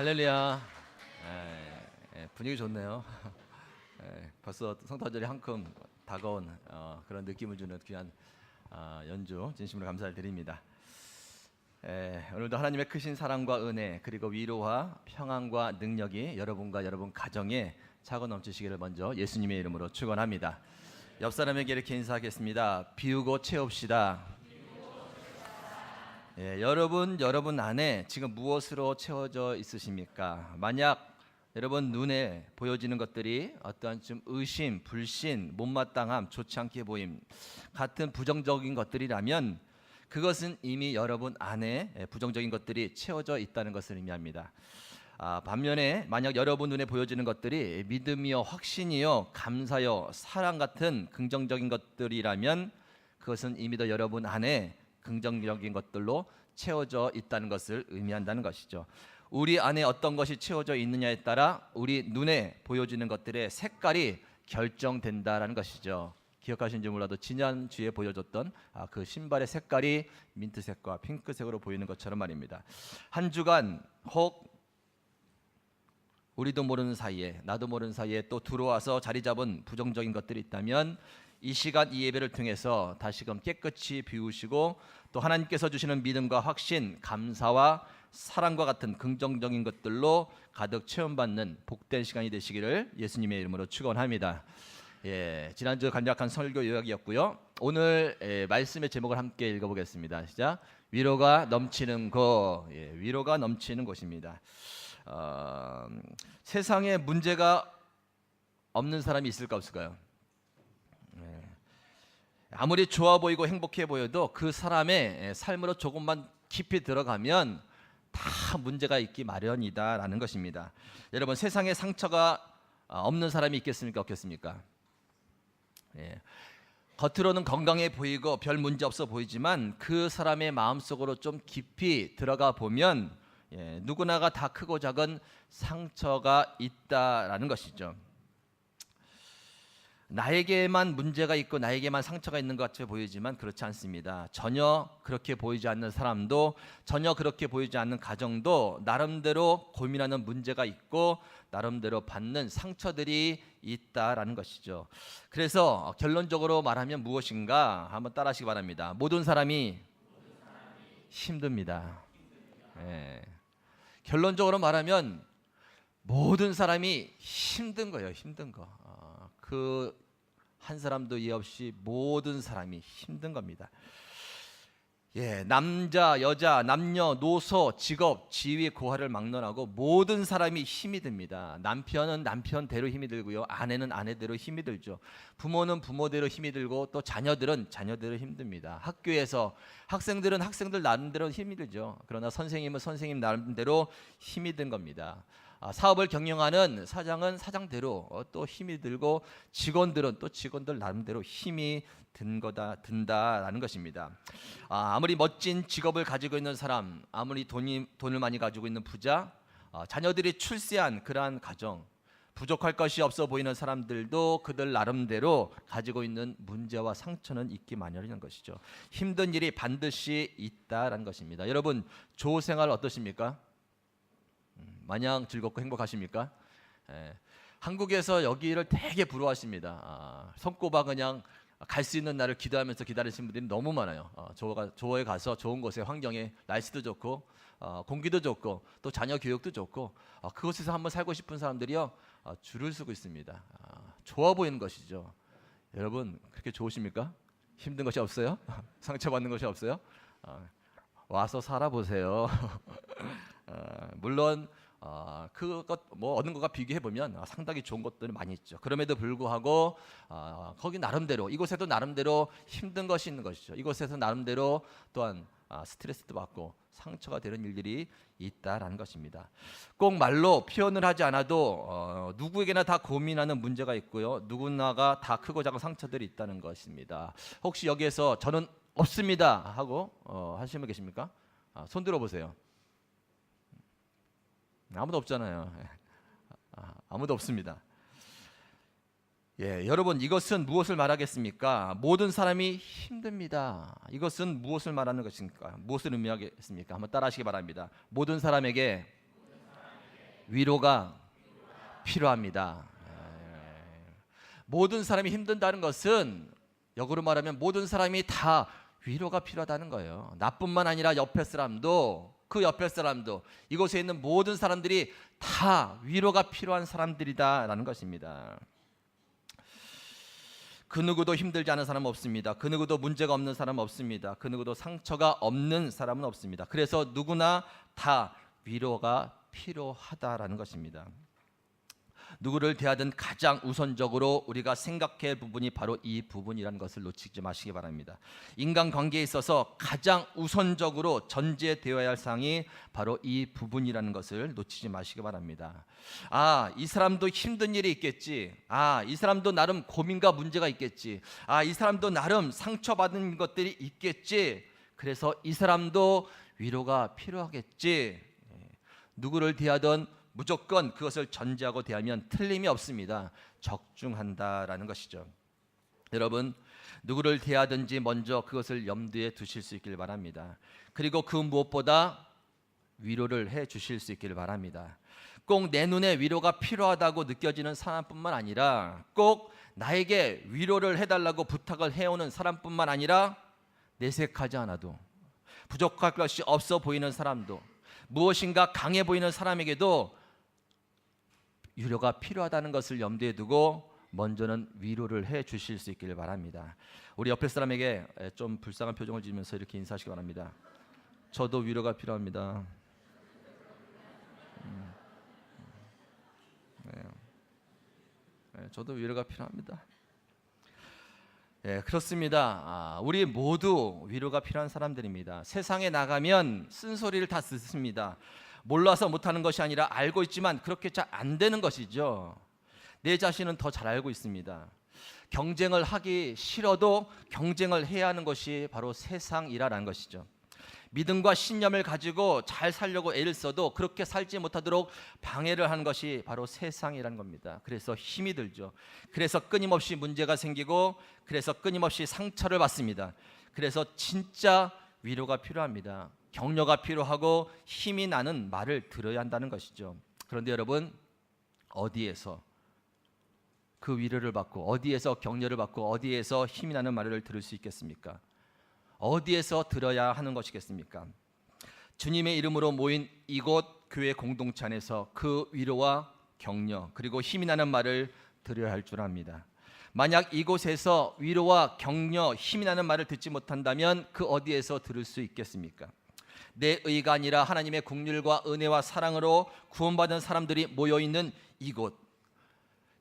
할렐루야. 에, 에, 분위기 좋네요. 에, 벌써 성탄절이 한큼 다가온 어, 그런 느낌을 주는 귀한 어, 연주 진심으로 감사를 드립니다. 에, 오늘도 하나님의 크신 사랑과 은혜 그리고 위로와 평안과 능력이 여러분과 여러분 가정에 차고 넘치시기를 먼저 예수님의 이름으로 축원합니다. 옆 사람에게 이렇게 인사하겠습니다. 비우고 채웁시다. 예, 여러분 여러분 안에 지금 무엇으로 채워져 있으십니까? 만약 여러분 눈에 보여지는 것들이 어떠한 좀 의심, 불신, 못마땅함, 좋지 않게 보임 같은 부정적인 것들이라면 그것은 이미 여러분 안에 예, 부정적인 것들이 채워져 있다는 것을 의미합니다. 아, 반면에 만약 여러분 눈에 보여지는 것들이 믿음이요, 확신이요, 감사요, 사랑 같은 긍정적인 것들이라면 그것은 이미 더 여러분 안에 긍정적인 것들로 채워져 있다는 것을 의미한다는 것이죠. 우리 안에 어떤 것이 채워져 있느냐에 따라 우리 눈에 보여지는 것들의 색깔이 결정된다라는 것이죠. 기억하신지 몰라도 지난 주에 보여줬던 아, 그 신발의 색깔이 민트색과 핑크색으로 보이는 것처럼 말입니다. 한 주간 혹 우리도 모르는 사이에 나도 모르는 사이에 또 들어와서 자리 잡은 부정적인 것들이 있다면 이 시간 이 예배를 통해서 다시금 깨끗이 비우시고 또 하나님께서 주시는 믿음과 확신, 감사와 사랑과 같은 긍정적인 것들로 가득 체험받는 복된 시간이 되시기를 예수님의 이름으로 축원합니다. 예, 지난주 간략한 설교 요약이었고요. 오늘 예, 말씀의 제목을 함께 읽어보겠습니다. 시작. 위로가 넘치는 곳, 예, 위로가 넘치는 곳입니다. 어, 세상에 문제가 없는 사람이 있을까 없을까요? 예. 아무리 좋아 보이고 행복해 보여도 그 사람의 삶으로 조금만 깊이 들어가면 다 문제가 있기 마련이다라는 것입니다. 여러분 세상에 상처가 어, 없는 사람이 있겠습니까 없겠습니까? 예. 겉으로는 건강해 보이고 별 문제 없어 보이지만 그 사람의 마음속으로 좀 깊이 들어가 보면 예, 누구나가 다 크고 작은 상처가 있다라는 것이죠. 나에게만 문제가 있고 나에게만 상처가 있는 것 같아 보이지만 그렇지 않습니다. 전혀 그렇게 보이지 않는 사람도 전혀 그렇게 보이지 않는 가정도 나름대로 고민하는 문제가 있고 나름대로 받는 상처들이 있다라는 것이죠. 그래서 결론적으로 말하면 무엇인가 한번 따라하시기 바랍니다. 모든 사람이 힘듭니다. 예. 결론적으로 말하면 모든 사람이 힘든 거예요. 힘든 거. 어, 그한 사람도 이해 없이 모든 사람이 힘든 겁니다. 예, 남자, 여자, 남녀, 노소, 직업, 지위, 고하를 막론하고 모든 사람이 힘이 듭니다. 남편은 남편대로 힘이 들고요. 아내는 아내대로 힘이 들죠. 부모는 부모대로 힘이 들고 또 자녀들은 자녀대로 힘듭니다. 학교에서 학생들은 학생들 나름대로 힘이 들죠. 그러나 선생님은 선생님 나름대로 힘이 든 겁니다. 아, 사업을 경영하는 사장은 사장대로 어, 또 힘이 들고 직원들은 또 직원들 나름대로 힘이 든 거다 든다라는 것입니다. 아, 아무리 멋진 직업을 가지고 있는 사람, 아무리 돈이 돈을 많이 가지고 있는 부자, 아, 자녀들이 출세한 그러한 가정, 부족할 것이 없어 보이는 사람들도 그들 나름대로 가지고 있는 문제와 상처는 있기 마련인 것이죠. 힘든 일이 반드시 있다라는 것입니다. 여러분 조 생활 어떠십니까? 음, 마냥 즐겁고 행복하십니까? 예, 한국에서 여기를 되게 부러워하십니다. 아, 손꼽아 그냥 갈 수 있는 날을 기도하면서 기다리시는 분들이 너무 많아요. 어, 조가 조에 가서 좋은 곳에 환경에 날씨도 좋고 어, 공기도 좋고 또 자녀 교육도 좋고 어, 그곳에서 한번 살고 싶은 사람들이요 어, 줄을 서고 있습니다. 아, 좋아 보이는 것이죠. 여러분 그렇게 좋으십니까? 힘든 것이 없어요? 상처받는 것이 없어요? 어, 와서 살아보세요. 어, 물론 어, 그것 뭐 얻는 것과 비교해 보면 어, 상당히 좋은 것들이 많이 있죠. 그럼에도 불구하고 어, 거기 나름대로 이곳에도 나름대로 힘든 것이 있는 것이죠. 이곳에서 나름대로 또한 아, 스트레스도 받고 상처가 되는 일들이 있다라는 것입니다. 꼭 말로 표현을 하지 않아도 어, 누구에게나 다 고민하는 문제가 있고요. 누구나가 다 크고 작은 상처들이 있다는 것입니다. 혹시 여기에서 저는 없습니다 하고 어, 하시는 분 계십니까? 아, 손 들어 보세요. 아무도 없잖아요. 아, 아무도 없습니다. 예, 여러분 이것은 무엇을 말하겠습니까? 모든 사람이 힘듭니다. 이것은 무엇을 말하는 것입니까? 무엇을 의미하겠습니까? 한번 따라하시기 바랍니다. 모든 사람에게 위로가 필요합니다. 예. 모든 사람이 힘든다는 것은 역으로 말하면 모든 사람이 다 위로가 필요하다는 거예요. 나뿐만 아니라 옆에 사람도 그 옆에 사람도 이곳에 있는 모든 사람들이 다 위로가 필요한 사람들이다라는 것입니다. 그 누구도 힘들지 않은 사람은 없습니다. 그 누구도 문제가 없는 사람은 없습니다. 그 누구도 상처가 없는 사람은 없습니다. 그래서 누구나 다 위로가 필요하다라는 것입니다. 누구를 대하든 가장 우선적으로 우리가 생각해야 할 부분이 바로 이 부분이라는 것을 놓치지 마시기 바랍니다. 인간 관계에 있어서 가장 우선적으로 전제되어야 할 사항이 바로 이 부분이라는 것을 놓치지 마시기 바랍니다. 아, 이 사람도 힘든 일이 있겠지. 아, 이 사람도 나름 고민과 문제가 있겠지. 아, 이 사람도 나름 상처받은 것들이 있겠지. 그래서 이 사람도 위로가 필요하겠지. 예. 누구를 대하든 무조건 그것을 전제하고 대하면 틀림이 없습니다. 적중한다라는 것이죠. 여러분 누구를 대하든지 먼저 그것을 염두에 두실 수 있길 바랍니다. 그리고 그 무엇보다 위로를 해 주실 수 있기를 바랍니다. 꼭 내 눈에 위로가 필요하다고 느껴지는 사람뿐만 아니라 꼭 나에게 위로를 해달라고 부탁을 해오는 사람뿐만 아니라 내색하지 않아도 부족할 것이 없어 보이는 사람도 무엇인가 강해 보이는 사람에게도 위로가 필요하다는 것을 염두에 두고 먼저는 위로를 해 주실 수 있기를 바랍니다. 우리 옆에 사람에게 좀 불쌍한 표정을 지으면서 이렇게 인사하시기 바랍니다. 저도 위로가 필요합니다. 음. 네. 네, 저도 위로가 필요합니다. 예, 그렇습니다. 아, 우리 모두 위로가 필요한 사람들입니다. 세상에 나가면 쓴소리를 다 듣습니다. 몰라서 못하는 것이 아니라 알고 있지만 그렇게 잘 안 되는 것이죠. 내 자신은 더 잘 알고 있습니다. 경쟁을 하기 싫어도 경쟁을 해야 하는 것이 바로 세상이라는 것이죠. 믿음과 신념을 가지고 잘 살려고 애를 써도 그렇게 살지 못하도록 방해를 하는 것이 바로 세상이라는 겁니다. 그래서 힘이 들죠. 그래서 끊임없이 문제가 생기고 그래서 끊임없이 상처를 받습니다. 그래서 진짜 위로가 필요합니다. 격려가 필요하고 힘이 나는 말을 들어야 한다는 것이죠. 그런데 여러분 어디에서 그 위로를 받고 어디에서 격려를 받고 어디에서 힘이 나는 말을 들을 수 있겠습니까? 어디에서 들어야 하는 것이겠습니까? 주님의 이름으로 모인 이곳 교회 공동체 안에서 그 위로와 격려 그리고 힘이 나는 말을 들어야 할 줄 압니다. 만약 이곳에서 위로와 격려, 힘이 나는 말을 듣지 못한다면 그 어디에서 들을 수 있겠습니까? 내 의가 아니라 하나님의 국률과 은혜와 사랑으로 구원받은 사람들이 모여 있는 이곳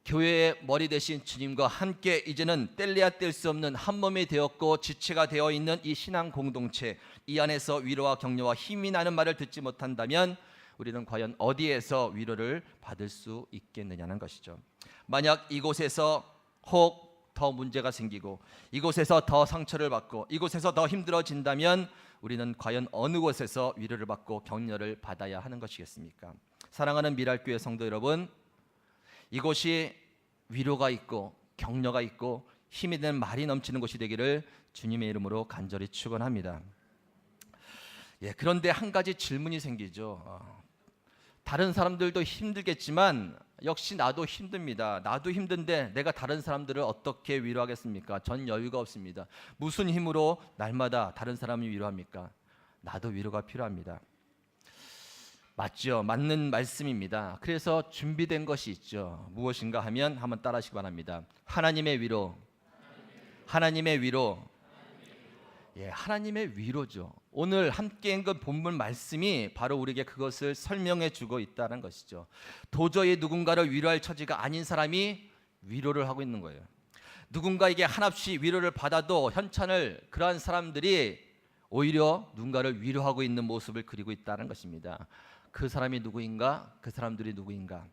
교회의 머리 대신 주님과 함께 이제는 뗄래야 뗄 수 없는 한 몸이 되었고 지체가 되어 있는 이 신앙 공동체 이 안에서 위로와 격려와 힘이 나는 말을 듣지 못한다면 우리는 과연 어디에서 위로를 받을 수 있겠느냐는 것이죠. 만약 이곳에서 혹 더 문제가 생기고 이곳에서 더 상처를 받고 이곳에서 더 힘들어진다면 우리는 과연 어느 곳에서 위로를 받고 격려를 받아야 하는 것이겠습니까? 사랑하는 미랄교회 성도 여러분, 이곳이 위로가 있고 격려가 있고 힘이 되는 말이 넘치는 곳이 되기를 주님의 이름으로 간절히 축원합니다. 예, 그런데 한 가지 질문이 생기죠. 어, 다른 사람들도 힘들겠지만 역시 나도 힘듭니다. 나도 힘든데 내가 다른 사람들을 어떻게 위로하겠습니까? 전 여유가 없습니다. 무슨 힘으로 날마다 다른 사람을 위로합니까? 나도 위로가 필요합니다. 맞죠. 맞는 말씀입니다. 그래서 준비된 것이 있죠. 무엇인가 하면 한번 따라하시기 바랍니다. 하나님의 위로. 하나님의 위로. 예, 하나님의 위로죠. 오늘 함께 읽은 본문 말씀이 바로 우리에게 그것을 설명해 주고 있다는 것이죠. 도저히 누군가를 위로할 처지가 아닌 사람이 위로를 하고 있는 거예요. 누군가에게 한없이 위로를 받아도 현찬을 그러한 사람들이 오히려 누군가를 위로하고 있는 모습을 그리고 있다는 것입니다. 그 사람이 누구인가? 그 사람들이 누구인가?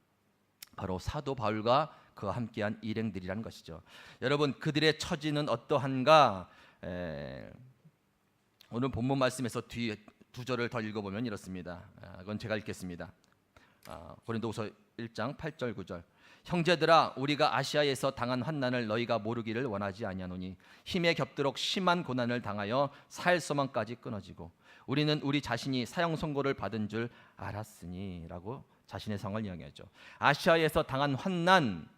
바로 사도 바울과 그와 함께한 일행들이라는 것이죠. 여러분 그들의 처지는 어떠한가? 에, 오늘 본문 말씀에서 뒤두 절을 더 읽어보면 이렇습니다. 아, 그건 제가 읽겠습니다. 아, 고린도후서 1장 8절 9절. 형제들아 우리가 아시아에서 당한 환난을 너희가 모르기를 원하지 아니하노니 힘에 겹도록 심한 고난을 당하여 살 소망까지 끊어지고 우리는 우리 자신이 사형 선고를 받은 줄 알았으니라고 자신의 상황을 이야기하죠. 아시아에서 당한 환난,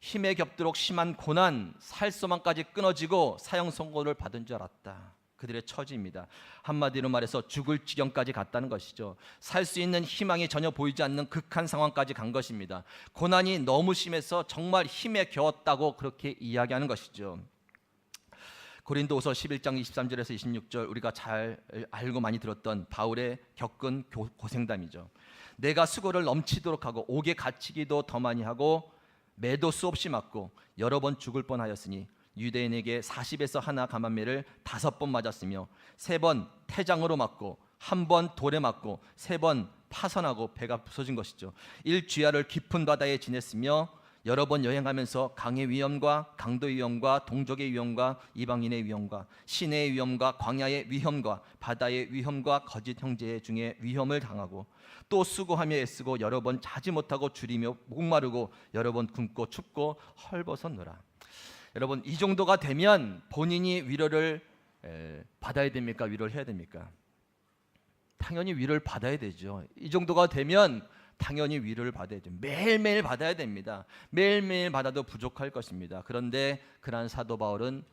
힘에 겹도록 심한 고난, 살 소망까지 끊어지고 사형 선고를 받은 줄 알았다. 그들의 처지입니다. 한마디로 말해서 죽을 지경까지 갔다는 것이죠. 살 수 있는 희망이 전혀 보이지 않는 극한 상황까지 간 것입니다. 고난이 너무 심해서 정말 힘에 겨웠다고 그렇게 이야기하는 것이죠. 고린도후서 11장 23절에서 26절 우리가 잘 알고 많이 들었던 바울의 겪은 교- 고생담이죠. 내가 수고를 넘치도록 하고 옥에 갇히기도 더 많이 하고 매도 수없이 맞고 여러 번 죽을 뻔하였으니 유대인에게 40에서 하나 감한매를 다섯 번 맞았으며 세 번 태장으로 맞고 한 번 돌에 맞고 세 번 파선하고 배가 부서진 것이죠. 일주야를 깊은 바다에 지냈으며 여러 번 여행하면서 강의 위험과 강도 위험과 동족의 위험과 이방인의 위험과 시내의 위험과 광야의 위험과 바다의 위험과 거짓 형제 중에 위험을 당하고 또 수고하며 애쓰고 여러 번 자지 못하고 줄이며 목마르고 여러 번 굶고 춥고 헐벗었노라. 여러분 이 정도가 되면 본인이 위로를 에, 받아야 됩니까? 위로를 해야 됩니까? 당연히 위로를 받아야 되죠. 이 정도가 되면 당연히 위로를 받아야 돼요. 매일매일 받아야 됩니다. 매일매일 받아도 부족할 것입니다. 그런데 그러한 사도 바울은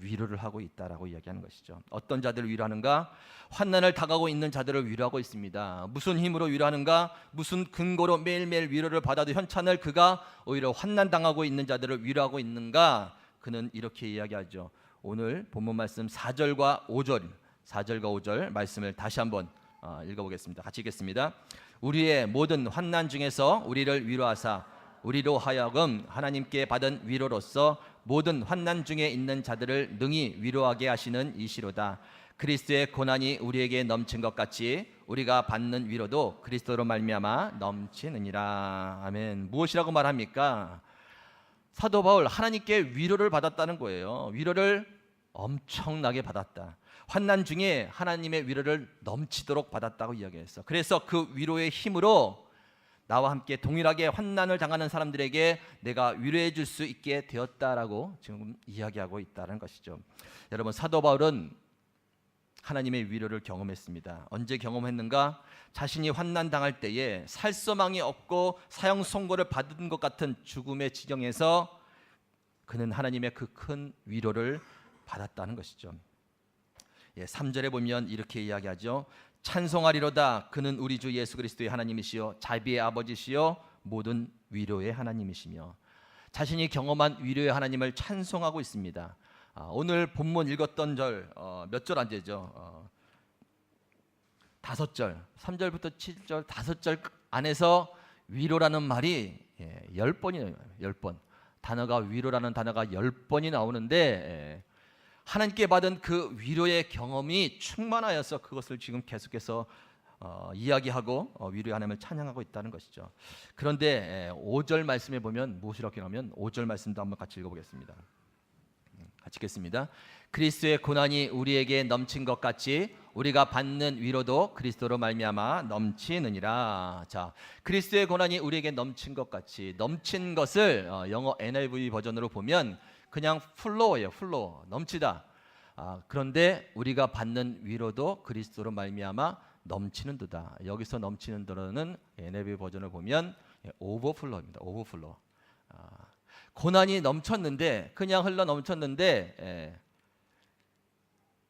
위로를 하고 있다라고 이야기하는 것이죠. 어떤 자들을 위로하는가? 환난을 당하고 있는 자들을 위로하고 있습니다. 무슨 힘으로 위로하는가? 무슨 근거로 매일매일 위로를 받아도 현찬을 그가 오히려 환난 당하고 있는 자들을 위로하고 있는가? 그는 이렇게 이야기하죠. 오늘 본문 말씀 4절과 5절, 4절과 5절 말씀을 다시 한번 어, 읽어보겠습니다. 같이 읽겠습니다. 우리의 모든 환난 중에서 우리를 위로하사 우리로 하여금 하나님께 받은 위로로서 모든 환난 중에 있는 자들을 능히 위로하게 하시는 이시로다. 그리스도의 고난이 우리에게 넘친 것 같이 우리가 받는 위로도 그리스도로 말미암아 넘치느니라. 아멘. 무엇이라고 말합니까? 사도 바울 하나님께 위로를 받았다는 거예요. 위로를 엄청나게 받았다. 환난 중에 하나님의 위로를 넘치도록 받았다고 이야기했어. 그래서 그 위로의 힘으로 나와 함께 동일하게 환난을 당하는 사람들에게 내가 위로해 줄 수 있게 되었다라고 지금 이야기하고 있다는 것이죠. 여러분 사도 바울은 하나님의 위로를 경험했습니다. 언제 경험했는가? 자신이 환난 당할 때에 살소망이 없고 사형 선고를 받은 것 같은 죽음의 지경에서 그는 하나님의 그 큰 위로를 받았다는 것이죠. 예, 3절에 보면 이렇게 이야기하죠. 찬송하리로다 그는 우리 주 예수 그리스도의 하나님이시요 자비의 아버지시요 모든 위로의 하나님이시며 자신이 경험한 위로의 하나님을 찬송하고 있습니다. 아, 오늘 본문 읽었던 절 몇절안 되죠? 어, 다섯 절, 3절부터 7절 다섯 절 안에서 위로라는 말이 예, 열 번이에요. 열 번. 단어가 위로라는 단어가 열 번이 나오는데 예, 하나님께 받은 그 위로의 경험이 충만하여서 그것을 지금 계속해서 어, 이야기하고 어, 위로의 하나님을 찬양하고 있다는 것이죠. 그런데 예, 5절 말씀에 보면 무엇이라고 하면 5절 말씀도 한번 같이 읽어보겠습니다. 음, 같이 읽겠습니다. 그리스도의 고난이 우리에게 넘친 것 같이 우리가 받는 위로도 그리스도로 말미암아 넘치느니라. 자, 그리스도의 고난이 우리에게 넘친 것 같이 넘친 것을 어, 영어 NIV 버전으로 보면 그냥 플로어예요. 플로어 넘치다. 아, 그런데 우리가 받는 위로도 그리스도로 말미암아 넘치는도다. 여기서 넘치는 도는 NIV 버전을 보면 오버플로입니다. 오버플로. 아, 고난이 넘쳤는데 그냥 흘러 넘쳤는데 예,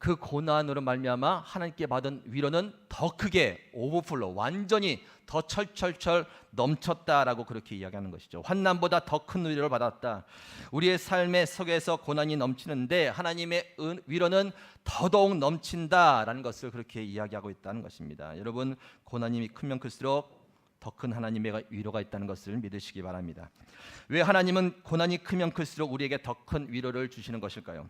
그 고난으로 말미암아 하나님께 받은 위로는 더 크게 오버플로 완전히 더 철철철 넘쳤다라고 그렇게 이야기하는 것이죠. 환난보다 더 큰 위로를 받았다. 우리의 삶의 속에서 고난이 넘치는데 하나님의 은, 위로는 더더욱 넘친다라는 것을 그렇게 이야기하고 있다는 것입니다. 여러분 고난이 크면 클수록 더 큰 하나님의 위로가 있다는 것을 믿으시기 바랍니다. 왜 하나님은 고난이 크면 클수록 우리에게 더 큰 위로를 주시는 것일까요?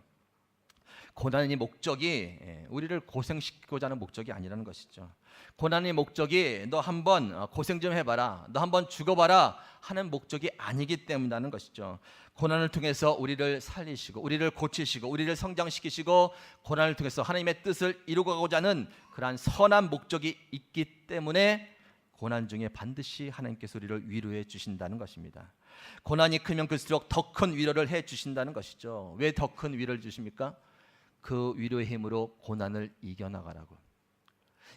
고난의 목적이 예, 우리를 고생시키고자 하는 목적이 아니라는 것이죠. 고난의 목적이 너 한번 어, 고생 좀 해봐라, 너 한번 죽어봐라 하는 목적이 아니기 때문이라는 것이죠. 고난을 통해서 우리를 살리시고, 우리를 고치시고, 우리를 성장시키시고, 고난을 통해서 하나님의 뜻을 이루고자 하는 그러한 선한 목적이 있기 때문에 고난 중에 반드시 하나님께서 우리를 위로해 주신다는 것입니다. 고난이 크면 클수록 더 큰 위로를 해 주신다는 것이죠. 왜 더 큰 위로를 주십니까? 그 위로의 힘으로 고난을 이겨나가라고.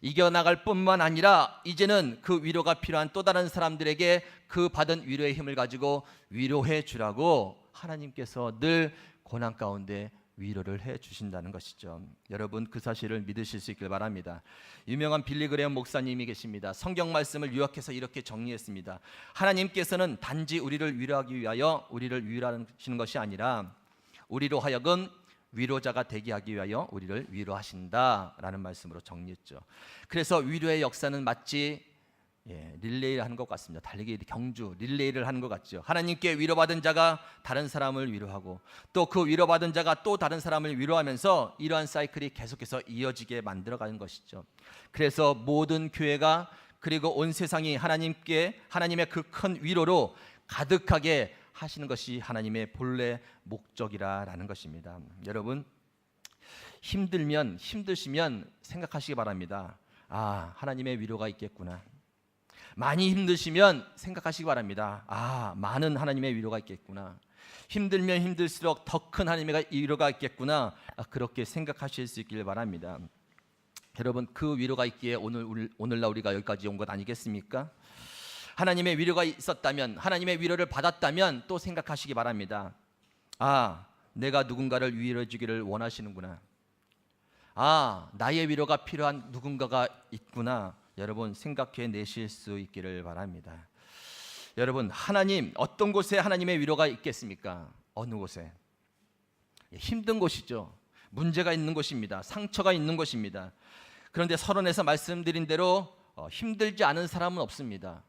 이겨나갈 뿐만 아니라 이제는 그 위로가 필요한 또 다른 사람들에게 그 받은 위로의 힘을 가지고 위로해 주라고 하나님께서 늘 고난 가운데 위로를 해 주신다는 것이죠. 여러분 그 사실을 믿으실 수 있길 바랍니다. 유명한 빌리 그레엄 목사님이 계십니다. 성경 말씀을 요약해서 이렇게 정리했습니다. 하나님께서는 단지 우리를 위로하기 위하여 우리를 위로하시는 것이 아니라 우리로 하여금 위로자가 되게 하기 위하여 우리를 위로하신다라는 말씀으로 정리했죠. 그래서 위로의 역사는 마치 예, 릴레이를 하는 것 같습니다. 달리기 경주 릴레이를 하는 것 같죠. 하나님께 위로받은 자가 다른 사람을 위로하고 또 그 위로받은 자가 또 다른 사람을 위로하면서 이러한 사이클이 계속해서 이어지게 만들어가는 것이죠. 그래서 모든 교회가 그리고 온 세상이 하나님께 하나님의 그 큰 위로로 가득하게 하시는 것이 하나님의 본래 목적이라라는 것입니다. 여러분 힘들면 힘드시면 생각하시기 바랍니다. 아 하나님의 위로가 있겠구나. 많이 힘드시면 생각하시기 바랍니다. 아, 많은 하나님의 위로가 있겠구나. 힘들면 힘들수록 더 큰 하나님의 위로가 있겠구나. 아, 그렇게 생각하실 수 있길 바랍니다. 여러분 그 위로가 있기에 오늘 오늘날 우리가 여기까지 온 것 아니겠습니까? 하나님의 위로가 있었다면 하나님의 위로를 받았다면 또 생각하시기 바랍니다. 아, 내가 누군가를 위로해 주기를 원하시는구나. 아, 나의 위로가 필요한 누군가가 있구나. 여러분 생각해 내실 수 있기를 바랍니다. 여러분 하나님 어떤 곳에 하나님의 위로가 있겠습니까? 어느 곳에 예, 힘든 곳이죠. 문제가 있는 곳입니다. 상처가 있는 곳입니다. 그런데 서론에서 말씀드린 대로 어, 힘들지 않은 사람은 없습니다.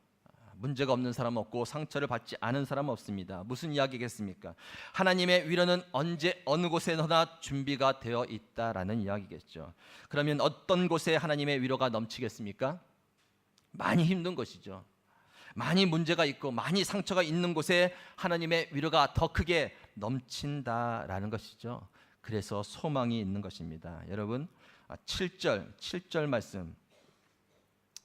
문제가 없는 사람은 없고 상처를 받지 않은 사람은 없습니다. 무슨 이야기겠습니까? 하나님의 위로는 언제 어느 곳에나 준비가 되어 있다라는 이야기겠죠. 그러면 어떤 곳에 하나님의 위로가 넘치겠습니까? 많이 힘든 것이죠. 많이 문제가 있고 많이 상처가 있는 곳에 하나님의 위로가 더 크게 넘친다라는 것이죠. 그래서 소망이 있는 것입니다. 여러분 7절 아, 7절 말씀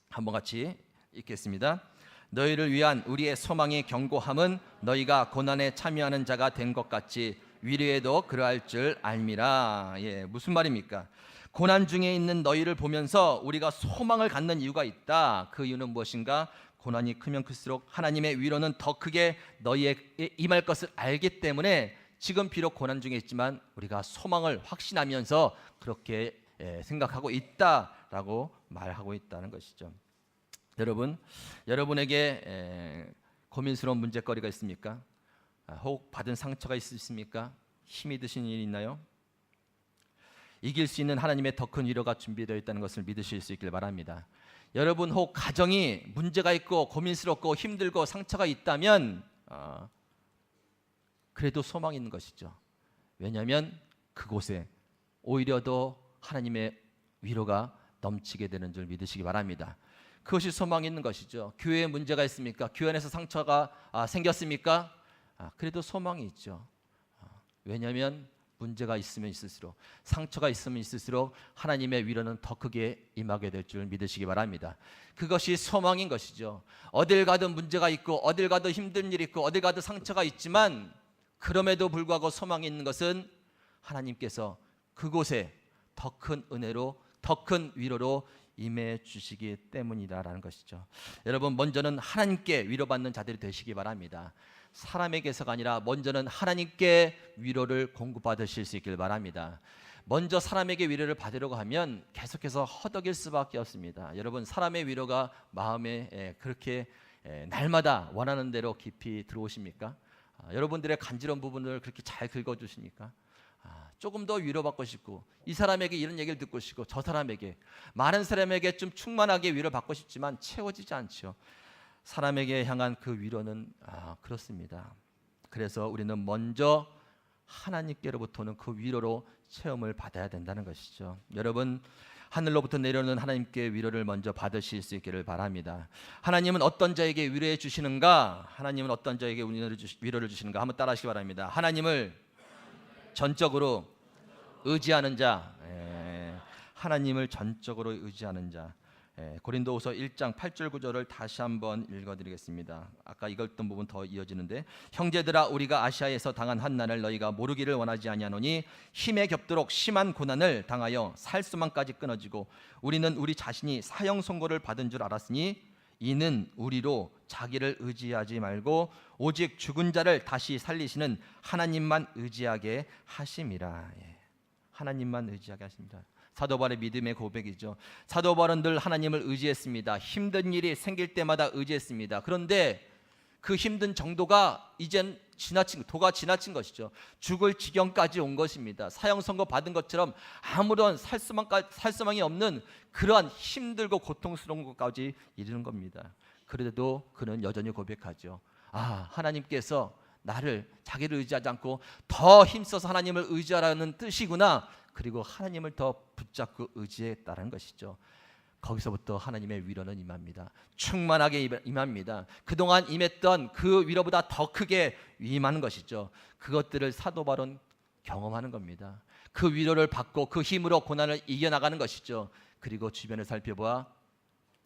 한번 같이 읽겠습니다. 너희를 위한 우리의 소망의 경고함은 너희가 고난에 참여하는 자가 된 것 같이 위로에도 그러할 줄 알미라. 예, 무슨 말입니까? 고난 중에 있는 너희를 보면서 우리가 소망을 갖는 이유가 있다. 그 이유는 무엇인가? 고난이 크면 클수록 하나님의 위로는 더 크게 너희에게 임할 것을 알기 때문에 지금 비록 고난 중에 있지만 우리가 소망을 확신하면서 그렇게 예, 생각하고 있다라고 말하고 있다는 것이죠. 여러분, 여러분에게 고민스러운 문제거리가 있습니까? 아, 혹 받은 상처가 있으십니까? 힘이 드신 일 있나요? 이길 수 있는 하나님의 더 큰 위로가 준비되어 있다는 것을 믿으실 수 있길 바랍니다. 여러분 혹 가정이 문제가 있고 고민스럽고 힘들고 상처가 있다면 어, 그래도 소망이 있는 것이죠. 왜냐하면 그곳에 오히려 더 하나님의 위로가 넘치게 되는 줄 믿으시기 바랍니다. 그것이 소망이 있는 것이죠. 교회에 문제가 있습니까? 교회 안에서 상처가 아, 생겼습니까? 아, 그래도 소망이 있죠. 아, 왜냐하면 문제가 있으면 있을수록 상처가 있으면 있을수록 하나님의 위로는 더 크게 임하게 될 줄 믿으시기 바랍니다. 그것이 소망인 것이죠. 어딜 가든 문제가 있고 어딜 가도 힘든 일 있고 어딜 가도 상처가 있지만 그럼에도 불구하고 소망이 있는 것은 하나님께서 그곳에 더 큰 은혜로 더 큰 위로로 임해 주시기 때문이다라는 것이죠. 여러분 먼저는 하나님께 위로받는 자들이 되시기 바랍니다. 사람에게서가 아니라 먼저는 하나님께 위로를 공급받으실 수 있길 바랍니다. 먼저 사람에게 위로를 받으려고 하면 계속해서 허덕일 수밖에 없습니다. 여러분 사람의 위로가 마음에 그렇게 날마다 원하는 대로 깊이 들어오십니까? 아, 여러분들의 간지러운 부분을 그렇게 잘 긁어주십니까? 아, 조금 더 위로받고 싶고 이 사람에게 이런 얘기를 듣고 싶고 저 사람에게 많은 사람에게 좀 충만하게 위로받고 싶지만 채워지지 않죠. 사람에게 향한 그 위로는 아, 그렇습니다. 그래서 우리는 먼저 하나님께로부터는 그 위로로 체험을 받아야 된다는 것이죠. 여러분 하늘로부터 내려오는 하나님께 위로를 먼저 받으실 수 있기를 바랍니다. 하나님은 어떤 자에게 위로해 주시는가? 하나님은 어떤 자에게 위로를 주시는가? 한번 따라하시기 바랍니다. 하나님을 전적으로 의지하는 자, 예, 하나님을 전적으로 의지하는 자. 예, 고린도후서 1장 8절 9절을 다시 한번 읽어 드리겠습니다. 아까 읽었던 부분 더 이어지는데 형제들아 우리가 아시아에서 당한 한난을 너희가 모르기를 원하지 아니하노니 힘에 겹도록 심한 고난을 당하여 살 수만까지 끊어지고 우리는 우리 자신이 사형 선고를 받은 줄 알았으니 이는 우리로 자기를 의지하지 말고 오직 죽은 자를 다시 살리시는 하나님만 의지하게 하심이라. 예. 하나님만 의지하게 하십니다. 사도 바울의 믿음의 고백이죠. 사도 바울은 늘 하나님을 의지했습니다. 힘든 일이 생길 때마다 의지했습니다. 그런데 그 힘든 정도가 이젠 지나친 도가 지나친 것이죠. 죽을 지경까지 온 것입니다. 사형 선고 받은 것처럼 아무런 살수망 살수망이 없는 그러한 힘들고 고통스러운 것까지 이르는 겁니다. 그래도 그는 여전히 고백하죠. 아, 하나님께서 나를 자기를 의지하지 않고 더 힘써서 하나님을 의지하라는 뜻이구나. 그리고 하나님을 더 붙잡고 의지했다는 것이죠. 거기서부터 하나님의 위로는 임합니다. 충만하게 임합니다. 그동안 임했던 그 위로보다 더 크게 임하는 것이죠. 그것들을 사도 바론 경험하는 겁니다. 그 위로를 받고 그 힘으로 고난을 이겨나가는 것이죠. 그리고 주변을 살펴보아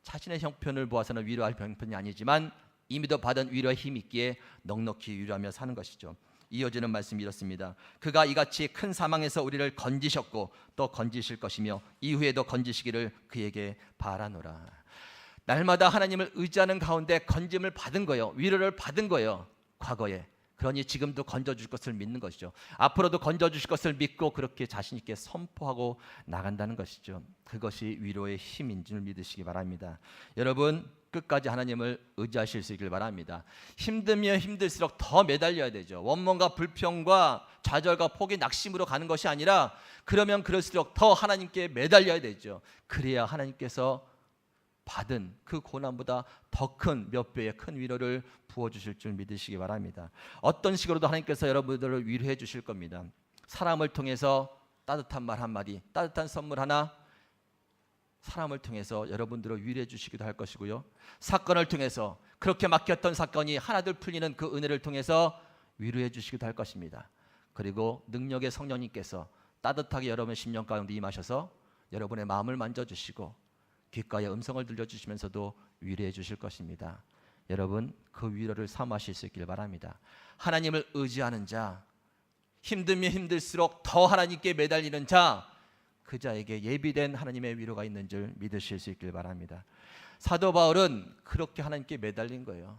자신의 형편을 보아서는 위로할 형편이 아니지만 이미도 받은 위로의 힘 있기에 넉넉히 위로하며 사는 것이죠. 이어지는 말씀이 이렇습니다. 그가 이같이 큰 사망에서 우리를 건지셨고 또 건지실 것이며 이후에도 건지시기를 그에게 바라노라. 날마다 하나님을 의지하는 가운데 건짐을 받은 거요. 위로를 받은 거요. 과거에. 그러니 지금도 건져 줄 것을 믿는 것이죠. 앞으로도 건져 주실 것을 믿고 그렇게 자신 있게 선포하고 나간다는 것이죠. 그것이 위로의 힘인 줄 믿으시기 바랍니다. 여러분 끝까지 하나님을 의지하실 수 있길 바랍니다. 힘들면 힘들수록 더 매달려야 되죠. 원망과 불평과 좌절과 포기, 낙심으로 가는 것이 아니라 그러면 그럴수록 더 하나님께 매달려야 되죠. 그래야 하나님께서 받은 그 고난보다 더 큰 몇 배의 큰 위로를 부어 주실 줄 믿으시기 바랍니다. 어떤 식으로도 하나님께서 여러분들을 위로해 주실 겁니다. 사람을 통해서 따뜻한 말 한마디, 따뜻한 선물 하나 사람을 통해서 여러분들을 위로해 주시기도 할 것이고요. 사건을 통해서 그렇게 막혔던 사건이 하나둘 풀리는 그 은혜를 통해서 위로해 주시기도 할 것입니다. 그리고 능력의 성령님께서 따뜻하게 여러분의 심령 가운데 임하셔서 여러분의 마음을 만져 주시고 귓가에 음성을 들려 주시면서도 위로해 주실 것입니다. 여러분 그 위로를 삼으실 수 있길 바랍니다. 하나님을 의지하는 자 힘들면 힘들수록 더 하나님께 매달리는 자 그 자에게 예비된 하나님의 위로가 있는 줄 믿으실 수 있길 바랍니다. 사도 바울은 그렇게 하나님께 매달린 거예요.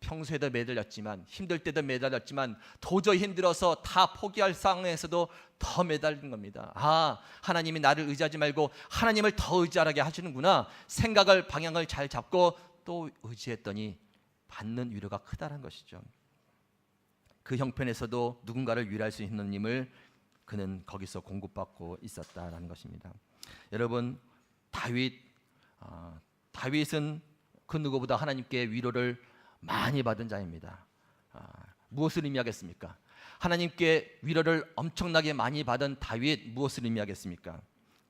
평소에도 매달렸지만 힘들 때도 매달렸지만 도저히 힘들어서 다 포기할 상황에서도 더 매달린 겁니다. 아, 하나님이 나를 의지하지 말고 하나님을 더 의지하게 하시는구나. 생각을 방향을 잘 잡고 또 의지했더니 받는 위로가 크다는 것이죠. 그 형편에서도 누군가를 위로할 수 있는 님을 그는 거기서 공급받고 있었다라는 것입니다. 여러분 다윗 어, 다윗은 그 누구보다 하나님께 위로를 많이 받은 자입니다. 아, 무엇을 의미하겠습니까? 하나님께 위로를 엄청나게 많이 받은 다윗 무엇을 의미하겠습니까?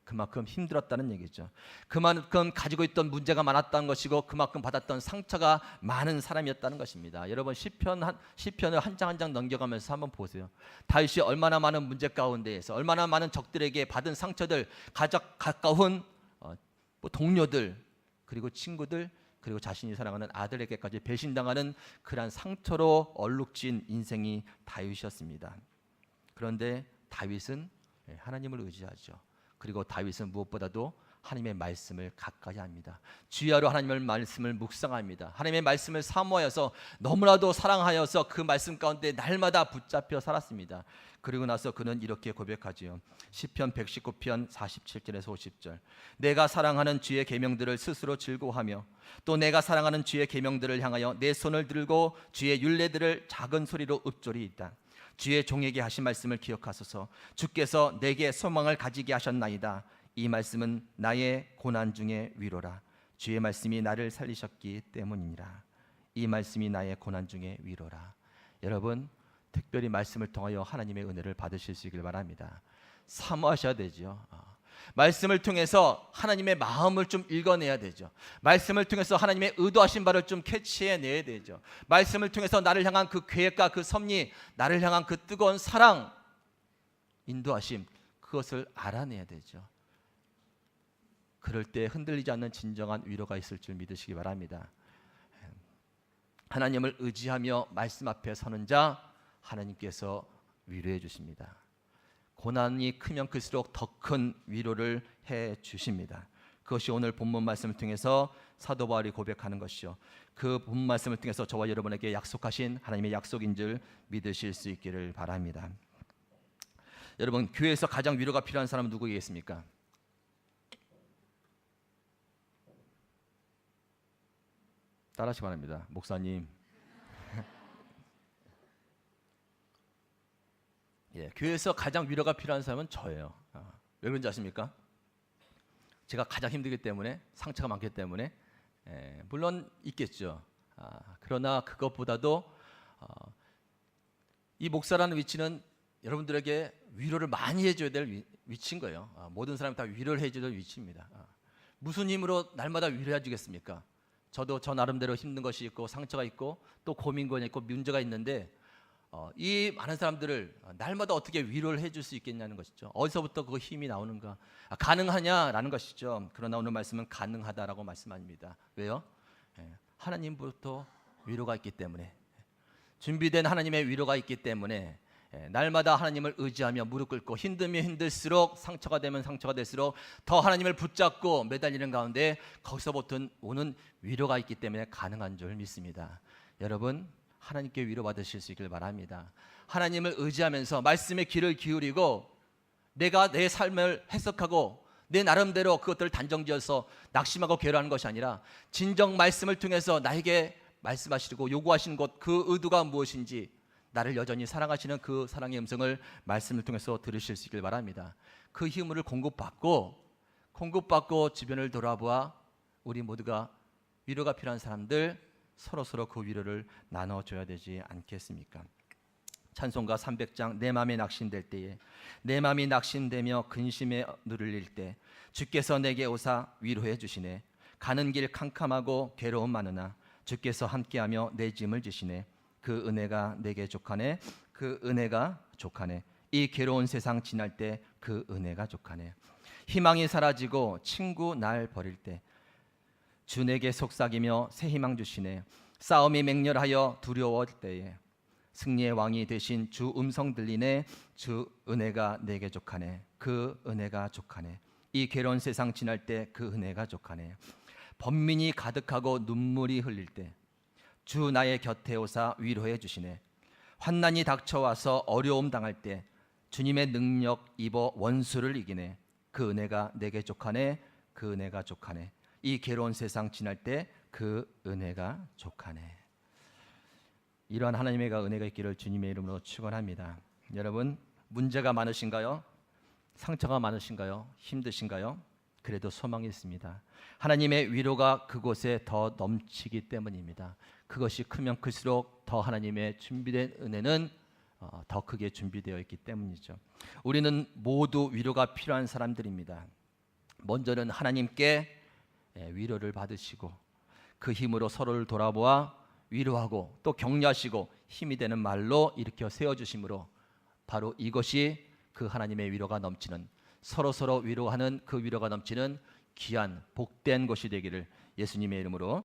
그만큼 힘들었다는 얘기죠. 그만큼 가지고 있던 문제가 많았다는 것이고 그만큼 받았던 상처가 많은 사람이었다는 것입니다. 여러분 시편 한 시편을 한 장 한 장 넘겨가면서 한번 보세요. 다윗이 얼마나 많은 문제 가운데에서 얼마나 많은 적들에게 받은 상처들, 가장 가까운 어, 뭐 동료들 그리고 친구들 그리고 자신이 사랑하는 아들에게까지 배신당하는 그러한 상처로 얼룩진 인생이 다윗이었습니다. 그런데 다윗은 예, 하나님을 의지하죠. 그리고 다윗은 무엇보다도 하나님의 말씀을 가까이 합니다. 주야로 하나님의 말씀을 묵상합니다. 하나님의 말씀을 사모하여서 너무나도 사랑하여서 그 말씀 가운데 날마다 붙잡혀 살았습니다. 그리고 나서 그는 이렇게 고백하지요. 시편 119편 47절에서 50절. 내가 사랑하는 주의 계명들을 스스로 즐거워하며 또 내가 사랑하는 주의 계명들을 향하여 내 손을 들고 주의 율례들을 작은 소리로 읊조리이다. 주의 종에게 하신 말씀을 기억하소서. 주께서 내게 소망을 가지게 하셨나이다. 이 말씀은 나의 고난 중의 위로라. 주의 말씀이 나를 살리셨기 때문이니라. 이 말씀이 나의 고난 중의 위로라. 여러분 특별히 말씀을 통하여 하나님의 은혜를 받으실 수 있길 바랍니다. 사모하셔야 되죠. 말씀을 통해서 하나님의 마음을 좀 읽어내야 되죠. 말씀을 통해서 하나님의 의도하신 바를 좀 캐치해내야 되죠. 말씀을 통해서 나를 향한 그 계획과 그 섭리, 나를 향한 그 뜨거운 사랑, 인도하심, 그것을 알아내야 되죠. 그럴 때 흔들리지 않는 진정한 위로가 있을 줄 믿으시기 바랍니다. 하나님을 의지하며 말씀 앞에 서는 자 하나님께서 위로해 주십니다. 고난이 크면 클수록 더 큰 위로를 해 주십니다. 그것이 오늘 본문 말씀을 통해서 사도 바울이 고백하는 것이요. 그 본문 말씀을 통해서 저와 여러분에게 약속하신 하나님의 약속인 줄 믿으실 수 있기를 바랍니다. 여러분 교회에서 가장 위로가 필요한 사람은 누구이겠습니까? 따라하시기 바랍니다. 목사님. 예, 교회에서 가장 위로가 필요한 사람은 저예요. 아, 왜 그런지 아십니까? 제가 가장 힘들기 때문에 상처가 많기 때문에 예, 물론 있겠죠. 아, 그러나 그것보다도 어, 이 목사라는 위치는 여러분들에게 위로를 많이 해줘야 될 위, 위치인 거예요. 아, 모든 사람이 다 위로를 해줘야 될 위치입니다. 아, 무슨 힘으로 날마다 위로해 주겠습니까? 저도 저 나름대로 힘든 것이 있고 상처가 있고 또 고민권이 있고 문제가 있는데 어, 이 많은 사람들을 날마다 어떻게 위로를 해줄 수 있겠냐는 것이죠. 어디서부터 그 힘이 나오는가? 아, 가능하냐라는 것이죠. 그러나 오늘 말씀은 가능하다라고 말씀합니다. 왜요? 예, 하나님부터 위로가 있기 때문에 준비된 하나님의 위로가 있기 때문에 예, 날마다 하나님을 의지하며 무릎 꿇고 힘들면 힘들수록 상처가 되면 상처가 될수록 더 하나님을 붙잡고 매달리는 가운데 거기서부터 오는 위로가 있기 때문에 가능한 줄 믿습니다. 여러분 하나님께 위로 받으실 수 있길 바랍니다. 하나님을 의지하면서 말씀에 귀를 기울이고 내가 내 삶을 해석하고 내 나름대로 그것들을 단정지어서 낙심하고 괴로워하는 것이 아니라 진정 말씀을 통해서 나에게 말씀하시고 요구하시는 것그 의도가 무엇인지 나를 여전히 사랑하시는 그 사랑의 음성을 말씀을 통해서 들으실 수 있길 바랍니다. 그 힘을 공급받고 공급받고 주변을 돌아보아 우리 모두가 위로가 필요한 사람들 서로 서로 그 위로를 나눠 줘야 되지 않겠습니까? 찬송가 300장 내 마음이 낙심될 때에 내 마음이 낙심되며 근심에 누를릴 때 주께서 내게 오사 위로해 주시네. 가는 길 캄캄하고 괴로움 많으나 주께서 함께하며 내 짐을 지시네. 그 은혜가 내게 족하네. 그 은혜가 족하네. 이 괴로운 세상 지날 때 그 은혜가 족하네. 희망이 사라지고 친구 날 버릴 때 주 내게 속삭이며 새 희망 주시네. 싸움이 맹렬하여 두려워할 때에 승리의 왕이 되신 주 음성 들리네. 주 은혜가 내게 족하네. 그 은혜가 족하네. 이 괴로운 세상 지날 때 그 은혜가 족하네. 번민이 가득하고 눈물이 흘릴 때 주 나의 곁에 오사 위로해 주시네. 환난이 닥쳐와서 어려움 당할 때 주님의 능력 입어 원수를 이기네. 그 은혜가 내게 족하네. 그 은혜가 족하네 이 괴로운 세상 지날 때 그 은혜가 족하네 이러한 하나님의 은혜가 있기를 주님의 이름으로 축원합니다. 여러분 문제가 많으신가요? 상처가 많으신가요? 힘드신가요? 그래도 소망이 있습니다. 하나님의 위로가 그곳에 더 넘치기 때문입니다. 그것이 크면 클수록 더 하나님의 준비된 은혜는 어, 더 크게 준비되어 있기 때문이죠. 우리는 모두 위로가 필요한 사람들입니다. 먼저는 하나님께 예, 위로를 받으시고 그 힘으로 서로를 돌아보아 위로하고 또 격려하시고 힘이 되는 말로 일으켜 세워 주심으로 바로 이것이 그 하나님의 위로가 넘치는 서로 서로 위로하는 그 위로가 넘치는 귀한 복된 것이 되기를 예수님의 이름으로